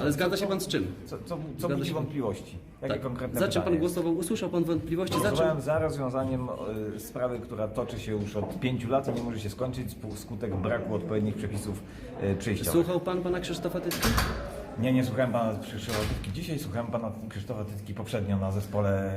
Ale zgadza się pan z czym? Co, co, co budzi wątpliwości? Jakie Tak. konkretne Za czym pan pytanie? głosował? Usłyszał pan wątpliwości? Za? Głosowałem za rozwiązaniem y, sprawy, która toczy się już od pięciu lat i nie może się skończyć wskutek braku odpowiednich przepisów y, przejściowych. Słuchał pan pana Krzysztofa Tytki? Nie, nie słuchałem pana Krzysztofa Tytki dzisiaj, słuchałem pana Krzysztofa Tytki poprzednio na zespole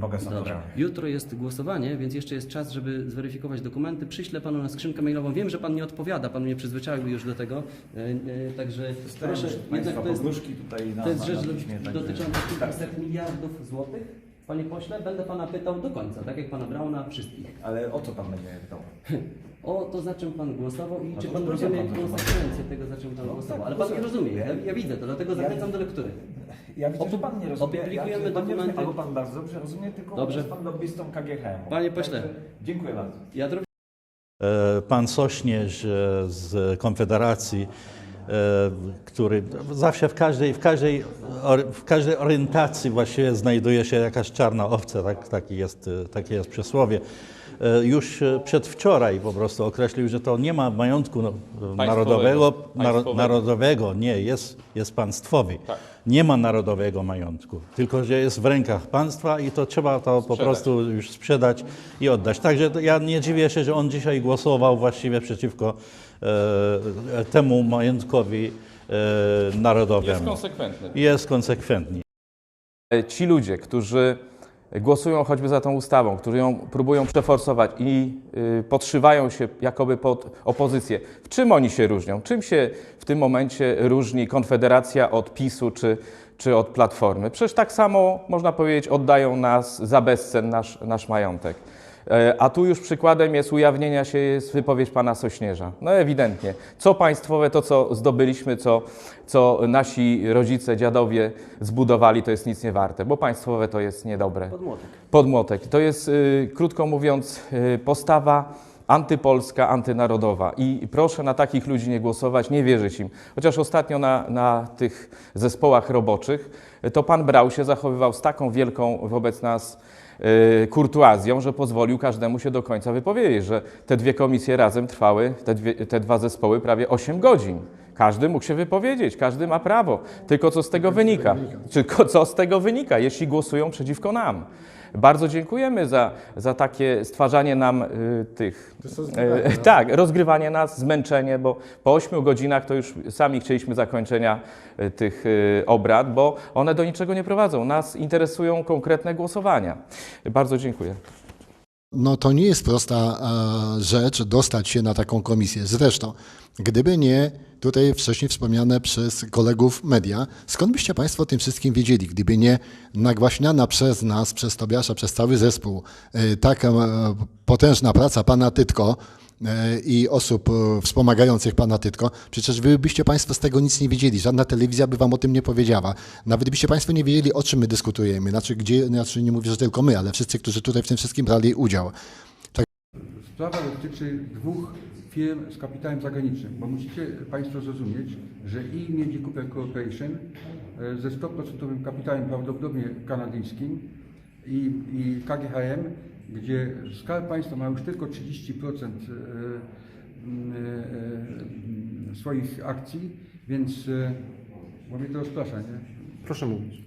Dobrze. Naturalne. Jutro jest głosowanie, więc jeszcze jest czas, żeby zweryfikować dokumenty. Przyślę panu na skrzynkę mailową. Wiem, że pan nie odpowiada, pan mnie przyzwyczaił już do tego. E, e, także Dostałem proszę, jednak to jest, tutaj na, to jest rzecz na dotycząca tak. kilkuset miliardów złotych. Panie pośle, będę pana pytał do końca, tak jak pana Brauna, wszystkich. Ale o co pan będzie pytał? O to, za czym pan głosował i No czy pan rozumie pan, konsekwencje tego, za czym pan głosował. tak, Ale pan nie rozumie, ja, ja widzę to, dlatego zachęcam do lektury. Ja widzę, że pan nie rozumie. Opublikujemy ja, pan dokumenty. Albo pan bardzo dobrze rozumie, tylko Dobrze. jest pan lobbystą KGHM. Panie pośle. Także Dziękuję bardzo. Ja E, Pan Sośnierz z Konfederacji, e, który zawsze w każdej, w każdej, w każdej orientacji właściwie znajduje się jakaś czarna owca, tak, taki jest, e, takie jest przysłowie. E, Już e, przedwczoraj po prostu określił, że to nie ma majątku no, narodowego, naro, Państwowego. narodowego, nie, jest, jest państwowy. Tak. Nie ma narodowego majątku, tylko że jest w rękach państwa i to trzeba to po Sprzedać. prostu już sprzedać i oddać. Także ja nie dziwię się, że on dzisiaj głosował właściwie przeciwko e, temu majątkowi e, narodowemu. Jest konsekwentny. Jest konsekwentny. Ci ludzie, którzy głosują choćby za tą ustawą, którzy ją próbują przeforsować i y, podszywają się jakoby pod opozycję, w czym oni się różnią? Czym się w tym momencie różni Konfederacja od PiSu czy, czy od Platformy? Przecież tak samo, można powiedzieć, oddają nas za bezcen nasz, nasz majątek. E, A tu już przykładem jest ujawnienia się jest wypowiedź pana Sośnierza. No ewidentnie. Co państwowe, to co zdobyliśmy, co, co nasi rodzice, dziadowie zbudowali, to jest nic nie warte, bo państwowe to jest niedobre. podmłotek. Podmłotek. To jest, y, krótko mówiąc, y, postawa antypolska, antynarodowa. I proszę na takich ludzi nie głosować, nie wierzyć im. Chociaż ostatnio na, na tych zespołach roboczych y, to pan Brał się zachowywał z taką wielką wobec nas y, kurtuazją, że pozwolił każdemu się do końca wypowiedzieć, że te dwie komisje razem trwały, te, dwie, te dwa zespoły prawie 8 godzin. Każdy mógł się wypowiedzieć, każdy ma prawo. Tylko co z tego wynika? Tylko co z tego wynika, jeśli głosują przeciwko nam? Bardzo dziękujemy za, za takie stwarzanie nam y, tych. y, tak, rozgrywanie nas, zmęczenie, bo po 8 godzinach to już sami chcieliśmy zakończenia y, tych y, obrad, bo one do niczego nie prowadzą. Nas interesują konkretne głosowania. Bardzo dziękuję. No to nie jest prosta e, rzecz dostać się na taką komisję. Zresztą, gdyby nie tutaj wcześniej wspomniane przez kolegów media, skąd byście Państwo o tym wszystkim wiedzieli? Gdyby nie nagłaśniana przez nas, przez Tobiasza, przez cały zespół, e, taka e, potężna praca pana Tytko, i osób e, wspomagających pana Tytko, przecież wy byście Państwo z tego nic nie wiedzieli, żadna telewizja by Wam o tym nie powiedziała. Nawet byście Państwo nie wiedzieli, o czym my dyskutujemy, znaczy, gdzie, znaczy nie mówię, że tylko my, ale wszyscy, którzy tutaj w tym wszystkim brali udział. Sprawa dotyczy dwóch firm z kapitałem zagranicznym, bo musicie Państwo zrozumieć, że i Miedzi Cooper Corporation e, ze 100% kapitałem prawdopodobnie kanadyjskim i, i KGHM, gdzie Skarb Państwa ma już tylko 30% e, e, e, swoich akcji, więc mnie to rozprasza, nie? Proszę mówić.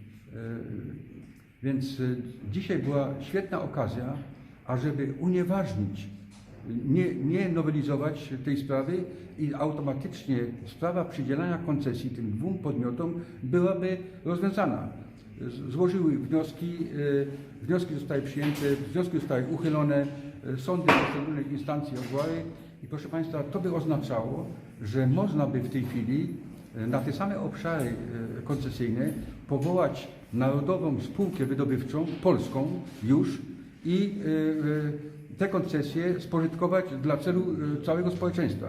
Więc dzisiaj była świetna okazja, ażeby unieważnić, nie, nie nowelizować tej sprawy i automatycznie sprawa przydzielania koncesji tym dwóm podmiotom byłaby rozwiązana. Złożyły wnioski, e, wnioski zostały przyjęte, wnioski zostały uchylone, e, sądy poszczególnych instancji odwołały i proszę Państwa, to by oznaczało, że można by w tej chwili e, na te same obszary koncesyjne powołać Narodową Spółkę Wydobywczą, polską już i te koncesje spożytkować dla celu całego społeczeństwa.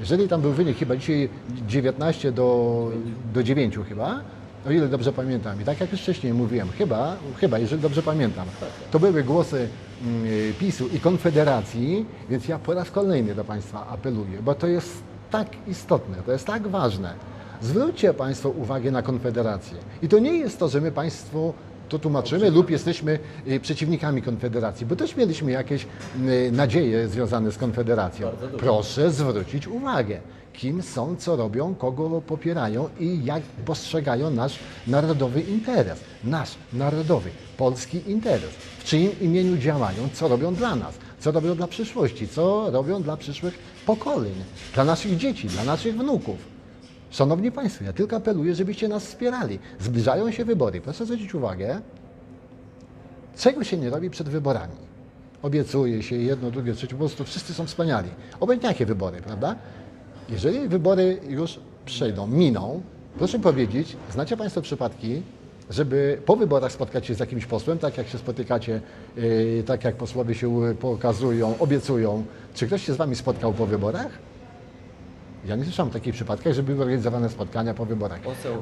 Jeżeli tam był wynik chyba dzisiaj 19 do, do 9 chyba, o ile dobrze pamiętam. I tak jak już wcześniej mówiłem, chyba, chyba jeżeli dobrze pamiętam, to były głosy mm, PiSu i Konfederacji, więc ja po raz kolejny do Państwa apeluję, bo to jest tak istotne, to jest tak ważne. Zwróćcie Państwo uwagę na Konfederację. I to nie jest to, że my Państwu to tłumaczymy lub jesteśmy y, przeciwnikami Konfederacji, bo też mieliśmy jakieś y, nadzieje związane z Konfederacją. Proszę zwrócić uwagę. Kim są, co robią, kogo popierają i jak postrzegają nasz narodowy interes. Nasz narodowy, polski interes. W czyim imieniu działają, co robią dla nas, co robią dla przyszłości, co robią dla przyszłych pokoleń, dla naszych dzieci, dla naszych wnuków. Szanowni Państwo, ja tylko apeluję, żebyście nas wspierali. Zbliżają się wybory. Proszę zwrócić uwagę, czego się nie robi przed wyborami. Obiecuje się jedno, drugie, trzecie, po prostu wszyscy są wspaniali. Obojętnie jakie wybory, prawda? Jeżeli wybory już przejdą, miną, proszę powiedzieć, znacie Państwo przypadki, żeby po wyborach spotkać się z jakimś posłem, tak jak się spotykacie, yy, tak jak posłowie się pokazują, obiecują. Czy ktoś się z Wami spotkał po wyborach? Ja nie słyszałem takich przypadkach, żeby były organizowane spotkania po wyborach. Poseł, y,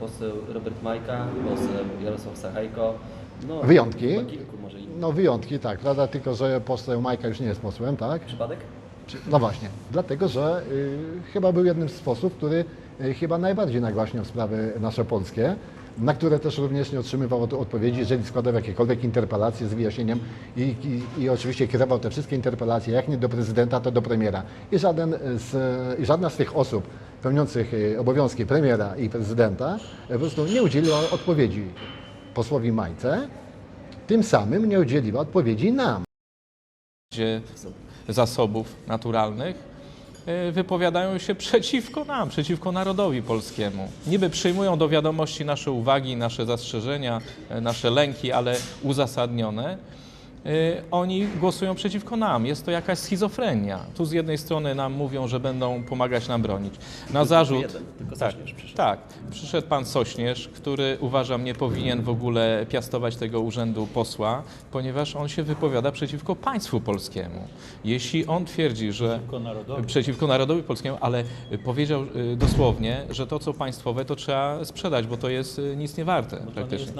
poseł Robert Majka, poseł Jarosław Sachajko. No, Wyjątki? No wyjątki, tak, prawda? Tylko, że poseł Majka już nie jest posłem, tak? Przypadek? No właśnie, dlatego, że y, chyba był jednym z posłów, który y, chyba najbardziej nagłaśniał sprawy nasze polskie, na które też również nie otrzymywał od- odpowiedzi, jeżeli składał jakiekolwiek interpelacje z wyjaśnieniem i, i, i oczywiście kierował te wszystkie interpelacje, jak nie do prezydenta, to do premiera. I, żaden z, i żadna z tych osób pełniących y, obowiązki premiera i prezydenta po prostu nie udzieliła odpowiedzi posłowi Majce, tym samym nie udzieliła odpowiedzi nam. gdzie zasobów naturalnych e, wypowiadają się przeciwko nam, przeciwko narodowi polskiemu. Niby przyjmują do wiadomości nasze uwagi, nasze zastrzeżenia, e, nasze lęki, ale uzasadnione. E, Oni głosują przeciwko nam. Jest to jakaś schizofrenia. Tu z jednej strony nam mówią, że będą pomagać nam bronić. Na zarzut. jeden, tylko tak, Sośnierz przyszedł. tak, przyszedł pan Sośnierz, który uważam nie powinien w ogóle piastować tego urzędu posła, ponieważ on się wypowiada przeciwko państwu polskiemu. Jeśli on twierdzi, że przeciwko narodowi, przeciwko narodowi polskiemu, ale y, powiedział y, dosłownie, że to co państwowe to trzeba sprzedać, bo to jest y, nic nie warte praktycznie.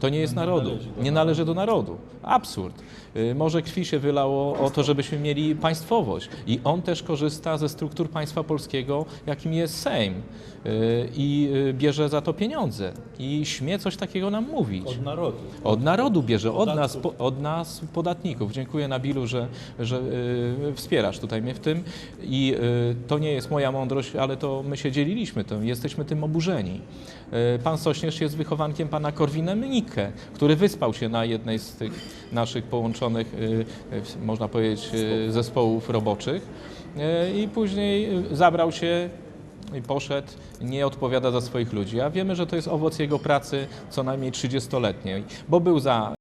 To nie jest narodu. Nie należy do narodu. Absurd. Y, Może krwi się wylało o to, żebyśmy mieli państwowość. I on też korzysta ze struktur państwa polskiego, jakim jest Sejm. Y, I y, bierze za to pieniądze. I śmie coś takiego nam mówić. Od narodu. Od narodu bierze, od nas, od nas podatników. Dziękuję Nabilu, że, że wspierasz tutaj mnie w tym. I to nie jest moja mądrość, ale to my się dzieliliśmy tym, jesteśmy tym oburzeni. Pan Sośnierz jest wychowankiem pana Korwina Mnikke, który wyspał się na jednej z tych naszych połączonych, y, y, można powiedzieć, y, zespołów roboczych i później zabrał się i poszedł, nie odpowiada za swoich ludzi. A wiemy, że to jest owoc jego pracy co najmniej 30-letniej, bo był za